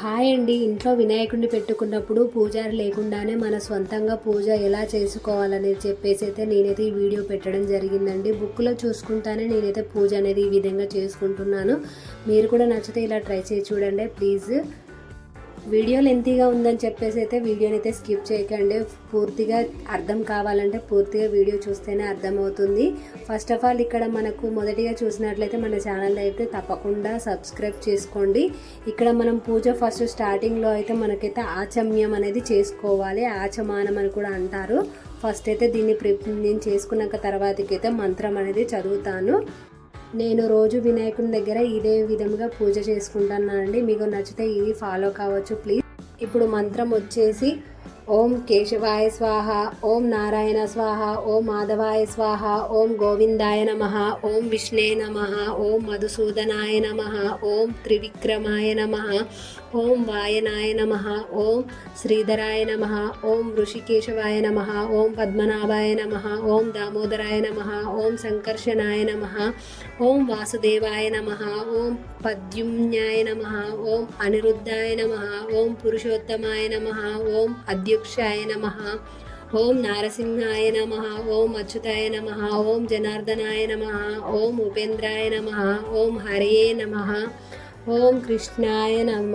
Hi అండి. ఇంట్లో వినాయకుడిని పెట్టుకున్నప్పుడు పూజారి లేకుండానే మన సొంతంగా పూజ ఎలా చేసుకోవాలనేది చెప్పేసి అయితే నేనైతే ఈ వీడియో పెట్టడం జరిగిందండి. బుక్లో చూసుకుంటానే నేనైతే పూజ అనేది ఈ విధంగా చేసుకుంటున్నాను. మీరు కూడా నచ్చితే ఇలా ట్రై చేసి చూడండి. ప్లీజ్ వీడియో లెంతీగా ఉందని చెప్పేసి అయితే వీడియోని అయితే స్కిప్ చేయకండి. పూర్తిగా అర్థం కావాలంటే పూర్తిగా వీడియో చూస్తేనే అర్థమవుతుంది. ఫస్ట్ ఆఫ్ ఆల్ ఇక్కడ మనకు మొదటిగా చూసినట్లయితే మన ఛానల్ అయితే తప్పకుండా సబ్స్క్రైబ్ చేసుకోండి. ఇక్కడ మనం పూజ ఫస్ట్ స్టార్టింగ్లో అయితే మనకైతే ఆచమ్యం అనేది చేసుకోవాలి. ఆచమానం అని కూడా అంటారు. ఫస్ట్ అయితే దీన్ని ప్రిప్ నేను చేసుకున్నాక తర్వాతకైతే మంత్రం అనేది చదువుతాను. నేను రోజు వినాయకుని దగ్గర ఇదే విధంగా పూజ చేసుకుంటున్నానండి మీకు నచ్చితే ఇది ఫాలో కావచ్చు ప్లీజ్ ఇప్పుడు మంత్రం వచ్చేసి ఓం కేశవాయ స్వాహ ఓం నారాయణ స్వాహ ఓం మాధవాయ స్వాహ ఓం గోవిందాయ నమ ఓం విష్ణే నమ ఓం మధుసూదనాయ నమ ఓం త్రివిక్రమాయ నమ ఓం వాయనాయ నమ ఓం శ్రీధరాయ నమ ఓం ఋషికేశవాయ నమ ఓం పద్మనాభాయ నమ ఓం దామోదరాయ నమ ఓం సంకర్షణాయ నమ ఓం వాసుదేవాయ నమ ఓం పద్యుమ్నాయ నమ ఓం అనిరుద్ధాయ నమ ఓం పురుషోత్తమాయ నమ ఓం అధ్యక్షాయ నమ ఓం నారసింహాయ నమ ఓం అచ్యుతాయ నమ ఓం జనార్దనాయ నమ ఓం ఉపేంద్రాయ నమ ఓం హరే నమ ఓం కృష్ణాయ నమ.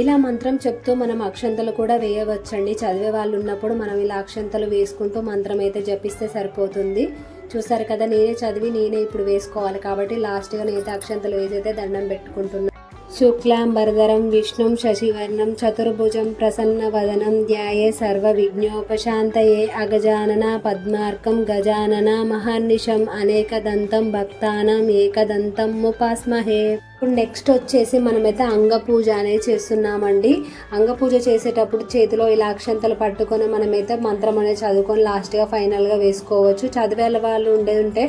ఇలా మంత్రం చెప్తూ మనం అక్షంతలు కూడా వేయవచ్చండి. చదివే వాళ్ళు ఉన్నప్పుడు మనం ఇలా అక్షంతలు వేసుకుంటూ మంత్రం అయితే జపిస్తే సరిపోతుంది. చూసారు కదా నేనే చదివి నేనే ఇప్పుడు వేసుకోవాలి కాబట్టి లాస్ట్గా నేనైతే అక్షంతలు వేసైతే దండం పెట్టుకుంటున్నాను శుక్లాంబరధరం విష్ణుం శశివర్ణం చతుర్భుజం ప్రసన్నవదనం ధ్యాయే సర్వ విఘ్నోపశాంతయే అగజానన పద్మార్కం గజానన మహర్నిశం అనేకదంతం భక్తానం ఏకదంతం ముపాస్మహే. ఇప్పుడు నెక్స్ట్ వచ్చేసి మనమైతే అంగ పూజ అనేది చేస్తున్నామండి. అంగ పూజ చేసేటప్పుడు చేతిలో ఇలా అక్షంతలు పట్టుకొని మనమైతే మంత్రం అనేది చదువుకొని లాస్ట్గా ఫైనల్గా వేసుకోవచ్చు. చదివే వాళ్ళు ఉండేది ఉంటే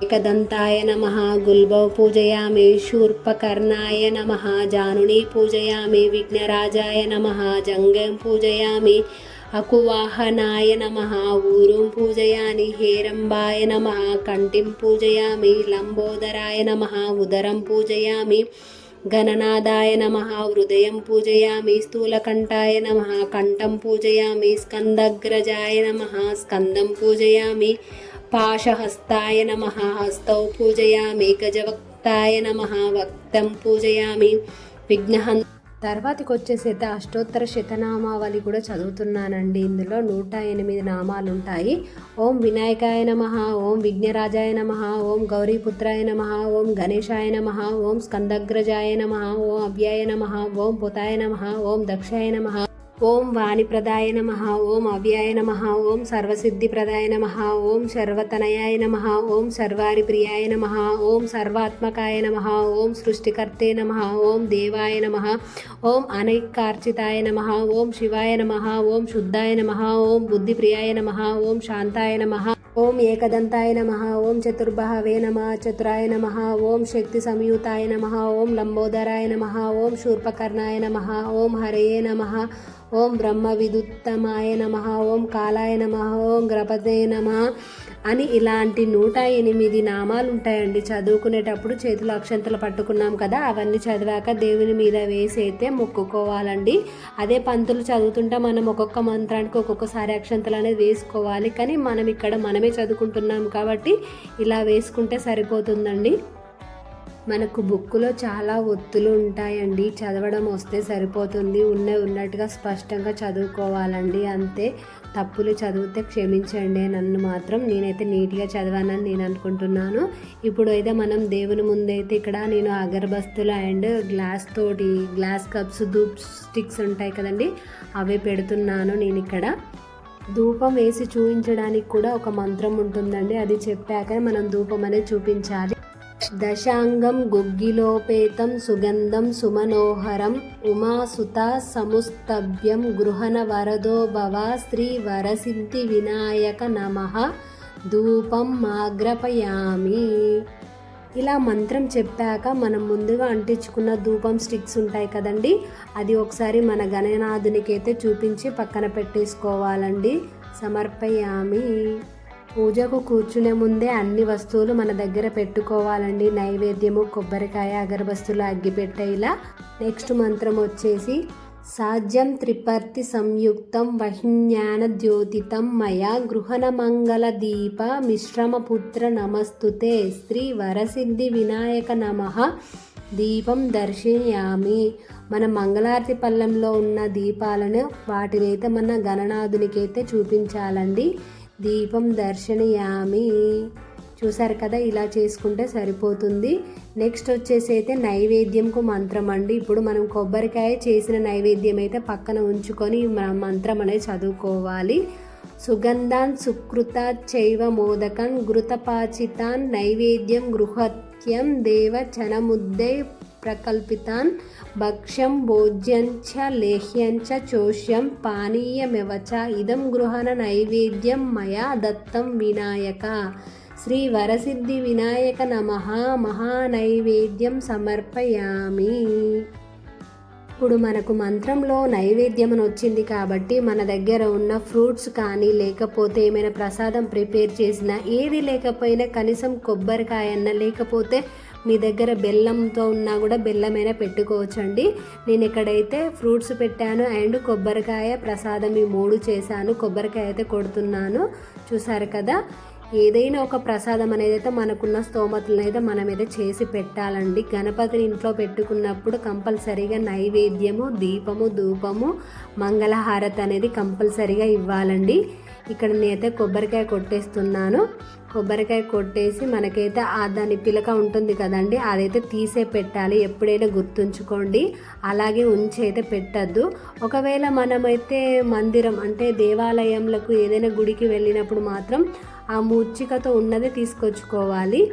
మన ఏకదంతాయ నమ గుల్బౌ పూజయామి శూర్పకర్ణాయ నమ జానుని పూజయామి విఘ్నరాజాయ నమ జంగం పూజయామి అకువాహనాయ నమ ఊరుం పూజయామి హేరంబాయ నమ కంఠిం పూజయామి లంబోదరాయ నమ ఉదరం పూజయామి గణనాదాయ నమ హృదయం పూజయామి స్థూలకంఠాయ నమ కంఠం పూజయామి స్కందగ్రజాయ నమ స్కందం పూజయామి పాశహస్తాయ నమ హస్తౌ పూజయామి గజవక్తాయ నమ వక్తం పూజయామి విఘ్నహం తర్వాతకి వచ్చేసి అష్టోత్తర శతనామావళి కూడా చదువుతున్నానండి. ఇందులో నూట ఎనిమిది నామాలు ఉంటాయి ఓం వినాయకాయ నమ ఓం విఘ్నరాజాయ నమ ఓం గౌరీపుత్రాయ నమ ఓం గణేశాయ నమ ఓం స్కందగ్రజాయ నమ ఓం అవ్యాయ నమ ఓం పుతాయ నమ ఓం దక్షాయ నమ ఓం వాణిప్రదాయ నమ ఓం అవ్యాయ నమ ఓం సర్వసిద్ధిప్రదాయ నమ ఓం సర్వతనయాయ నమ ఓం సర్వారి ప్రియాయ నమ ఓం సర్వాత్మకాయ నమ ఓం సృష్టికర్తే నమ ఓం దేవాయ నమ ఓం అనైకార్చితాయ నమ ఓం శివాయ నమ ఓం శుద్ధాయ నమ ఓం బుద్ధిప్రియాయ నమ ఓం శాంతాయ నమ ఓం ఏకదంతాయ నమ ఓం చతుర్భావే నమ చతురాయ నమ ఓం శక్తి సంయుతాయ నమ ఓం లంబోదరాయ నమ ఓం శూర్పకర్ణాయ నమ ఓం హరయే నమ ఓం బ్రహ్మ విదుత్తమాయ నమ ఓం కాలాయ నమ ఓం గ్రపదే నమ అని ఇలాంటి నూట ఎనిమిది నామాలు ఉంటాయండి చదువుకునేటప్పుడు చేతులు అక్షంతలు పట్టుకున్నాం కదా అవన్నీ చదివాక దేవుని మీద వేసి అయితే మొక్కుకోవాలండి. అదే పంతులు చదువుతుంటే మనం ఒక్కొక్క మంత్రానికి ఒక్కొక్కసారి అక్షంతలు అనేది వేసుకోవాలి. కానీ మనం ఇక్కడ మనమే చదువుకుంటున్నాం కాబట్టి ఇలా వేసుకుంటే సరిపోతుందండి. మనకు బుక్కులో చాలా ఒత్తులు ఉంటాయండి. చదవడం వస్తే సరిపోతుంది. ఉన్న ఉన్నట్టుగా స్పష్టంగా చదువుకోవాలండి. అంతే తప్పులు చదివితే క్షమించండి నన్ను మాత్రం. నేనైతే నీట్గా చదివానని నేను అనుకుంటున్నాను. ఇప్పుడు అయితే మనం దేవుని ముందైతే ఇక్కడ నేను అగరబస్తులు అండ్ గ్లాస్ తోటి గ్లాస్ కప్స్ ధూప్ స్టిక్స్ ఉంటాయి కదండి. అవి పెడుతున్నాను నేను ఇక్కడ. ధూపం వేసి చూపించడానికి కూడా ఒక మంత్రం ఉంటుందండి. అది చెప్పాక మనం ధూపం అనేది చూపించాలి. దశాంగం గుగ్గిలోపేతం సుగంధం సుమనోహరం ఉమాసుత సముస్తభ్యం గృహణ వరదో భవ శ్రీ వరసిద్ధి వినాయక నమ. ధూపం మాగ్రపయామి ఇలా మంత్రం చెప్పాక మనం ముందుగా అంటించుకున్న ధూపం స్టిక్స్ ఉంటాయి కదండి అది ఒకసారి మన గణనాథునికైతే చూపించి పక్కన పెట్టేసుకోవాలండి. సమర్పయామి. పూజకు కూర్చునే ముందే అన్ని వస్తువులు మన దగ్గర పెట్టుకోవాలండి. నైవేద్యము కొబ్బరికాయ అగరబస్తులు అగ్గిపెట్టేలా నెక్స్ట్ మంత్రం వచ్చేసి సాధ్యం త్రిపర్తి సంయుక్తం వహిజ్ఞాన ద్యోతితం మయా గృహణమంగళ దీప మిశ్రమపుత్ర నమస్తుతే శ్రీ వరసిద్ధి వినాయక నమః. దీపం దర్శయామి మన మంగళారతి పళ్ళెంలో ఉన్న దీపాలను వాటినైతే మన గణనాథునికైతే చూపించాలండి. దీపం దర్శనయామి. చూసారు కదా ఇలా చేసుకుంటే సరిపోతుంది. నెక్స్ట్ వచ్చేసి అయితే నైవేద్యంకు మంత్రం అండి. ఇప్పుడు మనం కొబ్బరికాయ చేసిన నైవేద్యం అయితే పక్కన ఉంచుకొని మంత్రం అనేది చదువుకోవాలి. సుగంధాన్ సుకృత చైవ మోదకం ఘృతపాచితాన్ నైవేద్యం గృహత్యం దేవ చనముద్దే ప్రకల్పితాన్. భక్ష్యం భోజ్యంచ లేహ్యంచ చోష్యం పానీయమివచ ఇదం గృహణ నైవేద్యం మయా దత్తం వినాయక. శ్రీ వరసిద్ధి వినాయక నమ. మహానైవేద్యం సమర్పయామి. ఇప్పుడు మనకు మంత్రంలో నైవేద్యం అని వచ్చింది కాబట్టి మన దగ్గర ఉన్న ఫ్రూట్స్ కానీ లేకపోతే ఏమైనా ప్రసాదం ప్రిపేర్ చేసినా ఏది లేకపోయినా కనీసం కొబ్బరికాయన్న లేకపోతే మీ దగ్గర బెల్లంతో ఉన్నా కూడా బెల్లమైనా పెట్టుకోవచ్చండి. నేను ఇక్కడైతే ఫ్రూట్స్ పెట్టాను అండ్ కొబ్బరికాయ ప్రసాదం ఈ మూడు చేశాను. కొబ్బరికాయ అయితే కొడుతున్నాను. చూసారు కదా? ఏదైనా ఒక ప్రసాదం అనేది అయితే మనకున్న స్తోమతులను అయితే మనం అయితే చేసి పెట్టాలండి. గణపతిని ఇంట్లో పెట్టుకున్నప్పుడు కంపల్సరీగా నైవేద్యము దీపము ధూపము మంగళహారతి అనేది కంపల్సరీగా ఇవ్వాలండి. ఇక్కడ నేనైతే కొబ్బరికాయ కొట్టేస్తున్నాను. కొబ్బరికాయ కొట్టేసి మనకైతే ఆ దాని పిలక ఉంటుంది కదండి అదైతే తీసే పెట్టాలి. ఎప్పుడైనా గుర్తుంచుకోండి. అలాగే ఉంచి అయితే పెట్టద్దు. ఒకవేళ మనమైతే మందిరం అంటే దేవాలయంలకు ఏదైనా గుడికి వెళ్ళినప్పుడు మాత్రం ఆ మూర్చికతో ఉన్నదే తీసుకొచ్చుకోవాలి.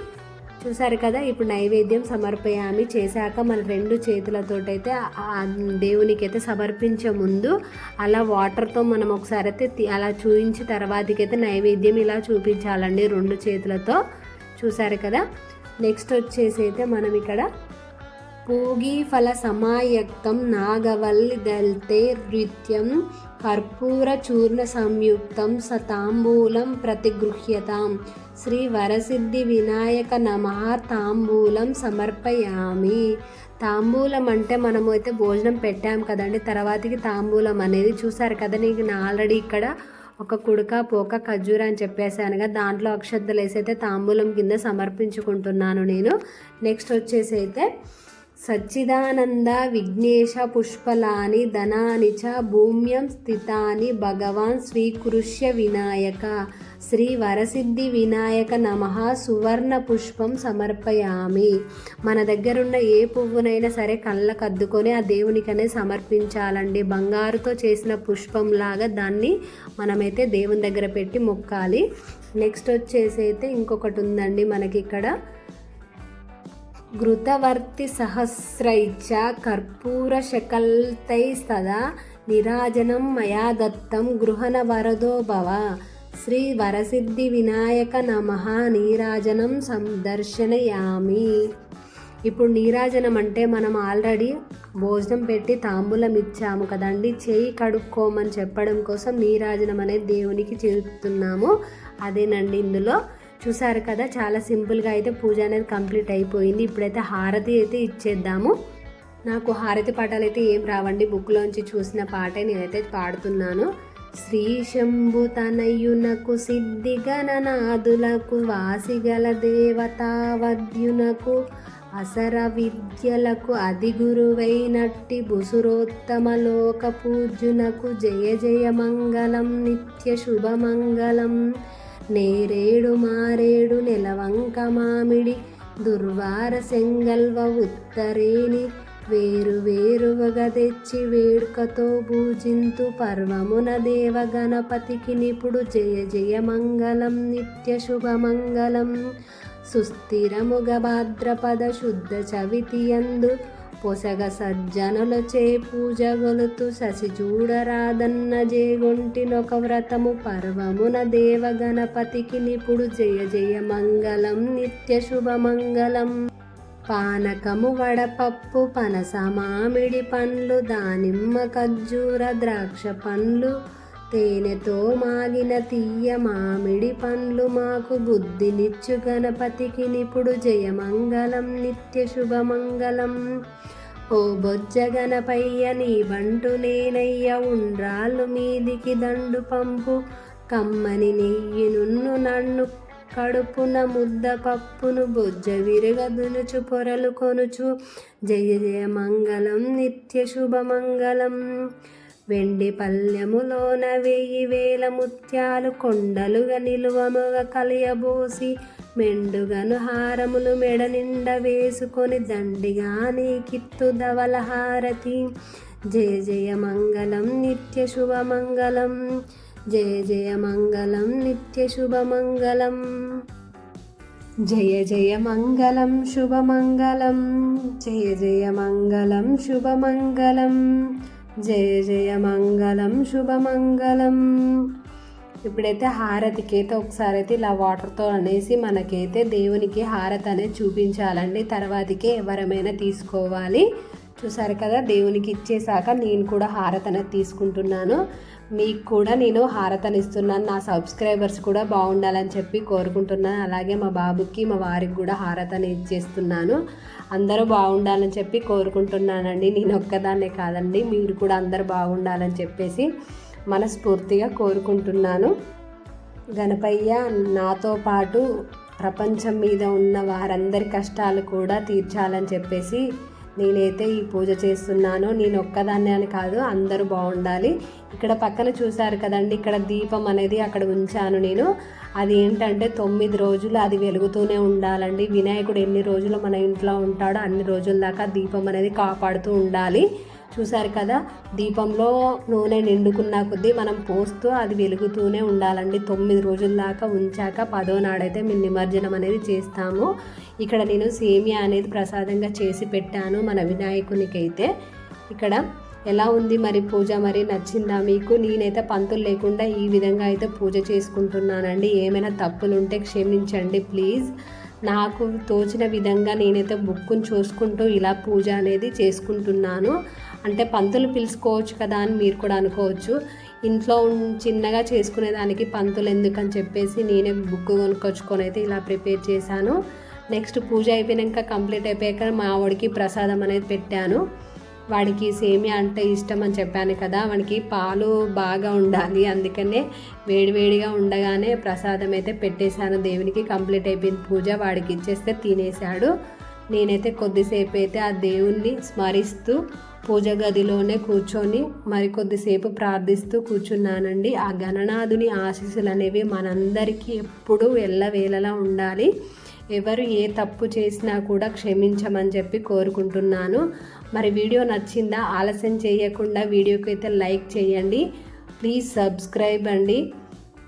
చూసారు కదా ఇప్పుడు నైవేద్యం సమర్పయామి చేశాక మన రెండు చేతులతోటైతే దేవునికి అయితే సమర్పించే ముందు అలా వాటర్తో మనం ఒకసారి అయితే అలా చూపించి తర్వాతకైతే నైవేద్యం ఇలా చూపించాలండి రెండు చేతులతో. చూసారు కదా? నెక్స్ట్ వచ్చేసి అయితే మనం ఇక్కడ పూగి ఫల సమాయక్తం నాగవల్లి దల్తే నృత్యం కర్పూర చూర్ణ సంయుక్తం సతాంబూలం ప్రతిగృహ్యతాం. శ్రీ వరసిద్ధి వినాయక నమ తాంబూలం సమర్పయామి. తాంబూలం అంటే మనము అయితే భోజనం పెట్టాం కదండి. తర్వాతకి తాంబూలం అనేది చూసారు కదా నీకు నా ఆల్రెడీ ఇక్కడ ఒక కుడక పోక ఖర్జూర అని చెప్పేసానుగా దాంట్లో అక్షద్దలు వేసి అయితే తాంబూలం కింద సమర్పించుకుంటున్నాను నేను. నెక్స్ట్ వచ్చేసి అయితే సచ్చిదానంద విఘ్నేశ పుష్పలాని ధనాని చ భూమ్యం స్థితాని భగవాన్ శ్రీకృష్య వినాయక. శ్రీ వరసిద్ధి వినాయక నమ సువర్ణ పుష్పం సమర్పయామి. మన దగ్గరున్న ఏ పువ్వునైనా సరే కళ్ళకు అద్దుకొని ఆ దేవునికనే సమర్పించాలండి. బంగారుతో చేసిన పుష్పంలాగా దాన్ని మనమైతే దేవుని దగ్గర పెట్టి మొక్కాలి. నెక్స్ట్ వచ్చేసి అయితే ఇంకొకటి ఉందండి మనకి ఇక్కడ. ఘృతవర్తి సహస్రైచ కర్పూర శకల్తై సదా నిరాజనం మయా దత్తం గృహణ వరదో భవ. శ్రీ వరసిద్ధి వినాయక నమ. నీరాజనం సందర్శనయామి. ఇప్పుడు నీరాజనం అంటే మనం ఆల్రెడీ భోజనం పెట్టి తాంబూలం ఇచ్చాము కదండి. చేయి కడుక్కోమని చెప్పడం కోసం నీరాజనం అనేది దేవునికి చెబుతున్నాము అదేనండి ఇందులో. చూసారు కదా చాలా సింపుల్గా అయితే పూజ అనేది కంప్లీట్ అయిపోయింది. ఇప్పుడైతే హారతి అయితే ఇచ్చేద్దాము. నాకు హారతి పాటలు అయితే ఏం రావండి. బుక్లోంచి చూసిన పాటే నేనైతే పాడుతున్నాను. శ్రీ శంభు తనయునకు సిద్ధి వాసిగల దేవతావద్యునకు అసర విద్యలకు అధిగురువైనట్టి బుసురోత్తమ లోక పూజ్యునకు జయ జయ మంగళం నిత్య శుభమంగళం. నేరేడు మారేడు నెలవంక మామిడి దుర్వార సెంగల్వ ఉత్తరేని వేరు వేరువగా తెచ్చి వేడుకతో పూజింతు పర్వమున దేవ గణపతికి నిపుడు జయ జయ మంగళం నిత్య శుభమంగళం సుస్థిరముగ భాద్రపద శుద్ధ చవితి అందు పొసగ సజ్జనులచే పూజ గొలుతు శశి చూడరాదన్న జేగొంటినొక వ్రతము పర్వమున దేవ గణపతికి నిపుడు జయ జయ మంగళం నిత్య శుభమంగళం పానకము వడపప్పు పనస మామిడి పండ్లు దానిమ్మ ఖర్జూర ద్రాక్ష పండ్లు తేనెతో మాగిన తీయ మామిడి పండ్లు మాకు బుద్ధినిచ్చు గణపతికి నిపుడు జయమంగళం నిత్య శుభమంగళం. ఓ బొజ్జ గణపయ్య నీ బంటు నేనయ్య ఉండ్రాళ్ళు మీదికి దండు పంపు. కమ్మని నెయ్యి నున్ను నన్ను కడుపున ముద్ద పప్పును బొజ్జ విరగదునుచు పొరలు కొనుచు. జయ జయ మంగళం నిత్య శుభమంగళం వెండి పల్లెములోన వెయ్యి వేల ముత్యాలు కొండలుగా నిలువముగా కలియబోసి. మెండుగను హారములు మెడ నిండ వేసుకొని దండిగా నీకిత్తు ధవల హారతి జయ జయ మంగళం నిత్య శుభమంగళం జయ జయ మంగళం నిత్య శుభమంగళం జయ జయ మంగళం శుభమంగళం జయ జయ మంగళం శుభమంగళం జయ జయ మంగళం శుభమంగళం ఇప్పుడైతే హారతికి అయితే ఒకసారి అయితే ఇలా వాటర్తో అనేసి మనకైతే దేవునికి హారతి అనేది చూపించాలండి. తర్వాతకి ఎవరమైనా తీసుకోవాలి. చూసారు కదా దేవునికి ఇచ్చేసాక నేను కూడా హారతి అనేది తీసుకుంటున్నాను. మీకు కూడా నేను హారతనిస్తున్నాను. నా సబ్స్క్రైబర్స్ కూడా బాగుండాలని చెప్పి కోరుకుంటున్నాను. అలాగే మా బాబుకి మా వారికి కూడా హారతని ఇచ్చేస్తున్నాను అందరూ బాగుండాలని చెప్పి కోరుకుంటున్నానండి. నేను ఒక్కదాన్నే కాదండి. మీరు కూడా అందరూ బాగుండాలని చెప్పేసి మనస్ఫూర్తిగా కోరుకుంటున్నాను. గణపయ్య నాతో పాటు ప్రపంచం మీద ఉన్న వారందరి కష్టాలు కూడా తీర్చాలని చెప్పేసి నేనైతే ఈ పూజ చేస్తున్నాను నేను ఒక్కదాన్నే అని కాదు అందరూ బాగుండాలి. ఇక్కడ పక్కన చూశారు కదండి ఇక్కడ దీపం అనేది అక్కడ ఉంచాను నేను. అది ఏంటంటే తొమ్మిది రోజులు అది వెలుగుతూనే ఉండాలండి. వినాయకుడు ఎన్ని రోజులు మన ఇంట్లో ఉంటాడో అన్ని రోజుల దాకా దీపం అనేది కాపాడుతూ ఉండాలి. చూసారు కదా? దీపంలో నూనె నిండుకున్న కొద్దీ మనం పోస్తూ అది వెలుగుతూనే ఉండాలండి. తొమ్మిది రోజుల దాకా ఉంచాక పదో నాడైతే మేము నిమజ్జనం అనేది చేస్తాము. ఇక్కడ నేను సేమియా అనేది ప్రసాదంగా చేసి పెట్టాను మన వినాయకునికి అయితే ఇక్కడ ఎలా ఉంది మరి పూజ మరి నచ్చిందా మీకు? నేనైతే పంతులు లేకుండా ఈ విధంగా అయితే పూజ చేసుకుంటున్నానండి. ఏమైనా తప్పులు ఉంటే క్షమించండి ప్లీజ్. నాకు తోచిన విధంగా నేనైతే బుక్కుని చూసుకుంటూ ఇలా పూజ అనేది చేసుకుంటున్నాను. అంటే పంతులు పిలుచుకోవచ్చు కదా అని మీరు కూడా అనుకోవచ్చు. ఇంట్లో చిన్నగా చేసుకునేదానికి పంతులు ఎందుకని చెప్పేసి నేనే బుక్ కొనుక్కొచ్చుకొని అయితే ఇలా ప్రిపేర్ చేశాను. నెక్స్ట్ పూజ అయిపోయాక కంప్లీట్ అయిపోయాక మా ఆవిడకి ప్రసాదం అనేది పెట్టాను. వాడికి సేమియా అంటే ఇష్టం అని చెప్పాను కదా వాడికి పాలు బాగా ఉండాలి. అందుకనే వేడివేడిగా ఉండగానే ప్రసాదం అయితే పెట్టేశాను. దేవునికి కంప్లీట్ అయిపోయింది పూజ. వాడికి ఇచ్చేస్తే తినేశాడు. నేనైతే కొద్దిసేపు అయితే ఆ దేవుణ్ణి స్మరిస్తూ పూజ గదిలోనే కూర్చొని మరి కొద్దిసేపు ప్రార్థిస్తూ కూర్చున్నానండి. ఆ గణనాథుని ఆశీస్సులు అనేవి మనందరికీ ఎప్పుడూ ఎల్లవేళలా ఉండాలి. ఎవరు ఏ తప్పు చేసినా కూడా క్షమించమని చెప్పి కోరుకుంటున్నాను. మరి వీడియో నచ్చిందా ఆలస్యం చేయకుండా వీడియోకి అయితే లైక్ చేయండి. ప్లీజ్ సబ్స్క్రైబ్ అండి.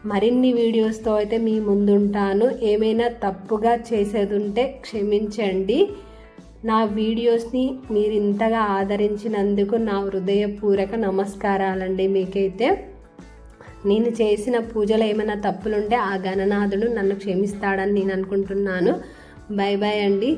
మరిన్ని వీడియోస్తో అయితే మీ ముందుంటాను. ఏమైనా తప్పుగా చేసేది ఉంటే క్షమించండి. నా వీడియోస్ని మీరు ఇంతగా ఆదరించినందుకు నా హృదయపూర్వక నమస్కారాలండి మీకైతే. నేను చేసిన పూజలో ఏమైనా తప్పులుంటే ఆ గణనాథుడు నన్ను క్షమిస్తాడని నేను అనుకుంటున్నాను. బాయ్ బాయ్ అండి.